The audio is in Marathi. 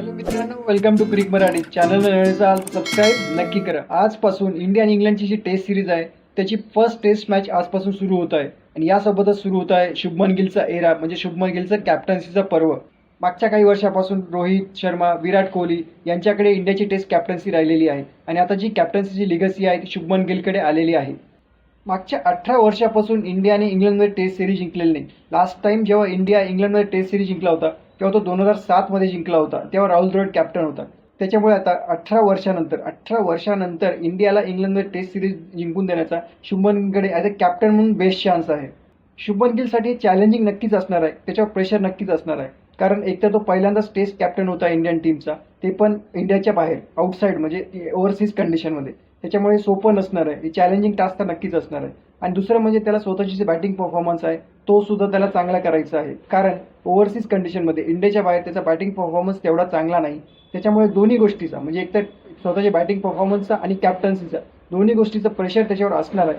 हॅलो मित्रांनो welcome to crick Marathi channel असाल सबस्क्राईब नक्की करा. आजपासून इंडिया आणि इंग्लंडची जी टेस्ट सिरीज आहे त्याची फर्स्ट टेस्ट मॅच आजपासून सुरू होत आहे. आणि यासोबतच सुरू होत आहे शुभमन गिलचा एरा म्हणजे शुभमन गिलचं कॅप्टन्सीचा पर्व. मागच्या काही वर्षापासून रोहित शर्मा विराट कोहली यांच्याकडे इंडियाची टेस्ट कॅप्टन्सी राहिलेली आहे. आणि आता जी कॅप्टन्सीची लिगसी आहे ती शुभमन गिलकडे आलेली आहे. मागच्या अठरा वर्षापासून इंडियाने इंग्लंडमध्ये टेस्ट सिरीज जिंकलेली नाही. लास्ट टाइम जेव्हा इंडिया इंग्लंडमध्ये टेस्ट सिरीज जिंकला होता तेव्हा तो दोन हजार सातमध्ये जिंकला होता. तेव्हा राहुल द्रविड कॅप्टन होता. त्याच्यामुळे आता अठरा वर्षानंतर अठरा वर्षानंतर इंडियाला इंग्लंडमध्ये टेस्ट सिरीज जिंकून देण्याचा शुभमनकडे गिलकडे ॲज अ कॅप्टन म्हणून बेस्ट चान्स आहे. शुभमन गिलसाठी चॅलेंजिंग नक्कीच असणार आहे. त्याच्यावर प्रेशर नक्कीच असणार आहे. कारण एक तर तो पहिल्यांदाच टेस्ट कॅप्टन होता इंडियन टीमचा ते पण इंडियाच्या बाहेर आउटसाईड म्हणजे ओव्हरसीज कंडिशनमध्ये त्याच्यामुळे सोपं नसणार आहे. चॅलेंजिंग टास्क तर नक्कीच असणार आहे. आणि दुसरं म्हणजे त्याला स्वतःची जी बॅटिंग परफॉर्मन्स आहे तो सुद्धा त्याला चांगला करायचा आहे. कारण ओव्हरसीज कंडिशनमध्ये इंडियाच्या बाहेर त्याचा बॅटिंग परफॉर्मन्स तेवढा चांगला नाही. त्याच्यामुळे दोन्ही गोष्टीचा म्हणजे एक तर स्वतःच्या बॅटिंग परफॉर्मन्सचा आणि कॅप्टन्सीचा दोन्ही गोष्टीचं प्रेशर त्याच्यावर असणार आहे.